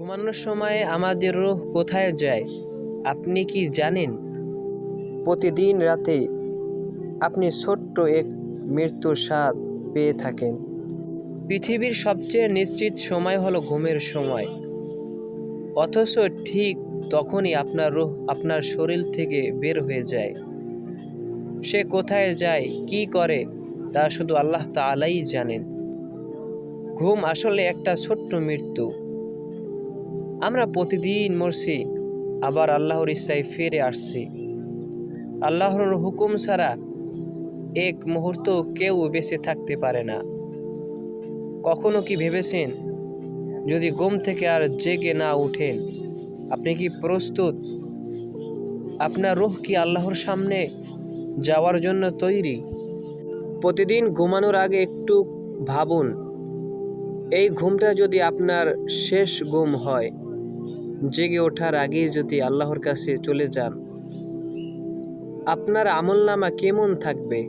ঘুমানোর সময় আমাদের রূহ কোথায় যায়? আপনি কি জানেন? প্রতিদিন রাতে আপনি ছোট্ট এক মৃত্যুর স্বাদ পেয়ে থাকেন। পৃথিবীর সবচেয়ে নিশ্চিত সময় হলো ঘুমের সময়। অথচ ঠিক তখনই আপনার রূহ আপনার শরীর থেকে বের হয়ে যায়। সে কোথায় যায় কি করে তা শুধু আল্লাহ তাআলাই জানেন। ঘুম আসলে একটা ছোট্ট মৃত্যু। আমরা প্রতিদিন মরছি, আবার আল্লাহর ইচ্ছায় ফিরে আসছি। আল্লাহর হুকুম ছাড়া এক মুহূর্ত কেউ বেঁচে থাকতে পারে না। কখনো কি ভেবেছেন, যদি ঘুম থেকে আর জেগে না উঠেন, আপনি কি প্রস্তুত? আপনার রুহ কি আল্লাহর সামনে যাওয়ার জন্য তৈরি? প্রতিদিন ঘুমানোর আগে একটু ভাবুন, এই ঘুমটা যদি আপনার শেষ ঘুম হয় জেগে ওঠার আগেই যদি আল্লাহর কাছে চলে যান, আপনার আমলনামা কেমন থাকবে?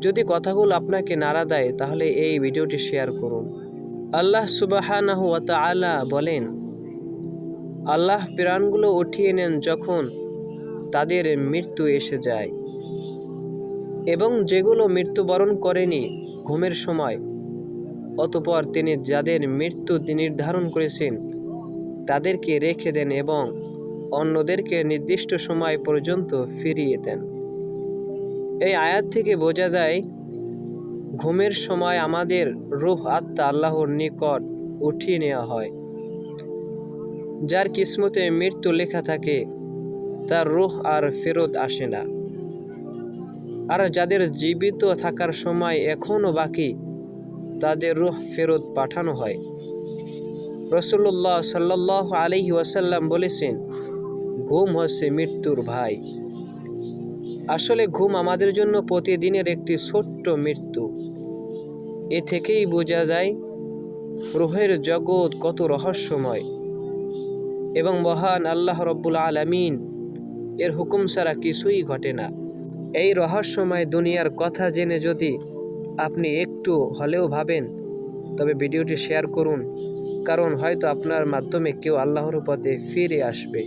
যদি কথাগুলো আপনাকে নাড়া দেয়, তাহলে এই ভিডিওটি শেয়ার করুন। আল্লাহ সুবাহানাহু আলা বলেন, আল্লাহ প্রাণগুলো উঠিয়ে নেন যখন তাদের মৃত্যু এসে যায় এবং যেগুলো মৃত্যুবরণ করেনি ঘুমের সময়, অতপর তিনি যাদের মৃত্যু নির্ধারণ করেছেন তাদেরকে রেখে দেন এবং অন্যদেরকে নির্দিষ্ট সময় পর্যন্ত ফিরিয়ে দেন। এই আয়াত থেকে বোঝা যায়, ঘুমের সময় আমাদের রূহ আত্মা আল্লাহর নিকট উঠিয়ে নেওয়া হয়। যার কিসমতে মৃত্যু লেখা থাকে, তার রূহ আর ফেরত আসে না। আর যাদের জীবিত থাকার সময় এখনও বাকি, তাদের রূহ ফেরত পাঠানো হয়। রসুল্লাহ সাল্লাহ আলহি ওয়াসাল্লাম বলেছেন, ঘুম হচ্ছে মৃত্যুর ভাই। আসলে ঘুম আমাদের জন্য প্রতিদিনের একটি ছোট্ট মৃত্যু। এ থেকেই বোঝা যায়, রুহের জগৎ কত রহস্যময় এবং মহান আল্লাহ রব্বুল আলমিন এর হুকুম ছাড়া কিছুই ঘটে না। এই রহস্যময় দুনিয়ার কথা জেনে যদি আপনি একটু হলেও ভাবেন, তবে ভিডিওটি শেয়ার করুন। কারণ হয়তো আপনার মাধ্যমে কেউ আল্লাহর পথে ফিরে আসবে।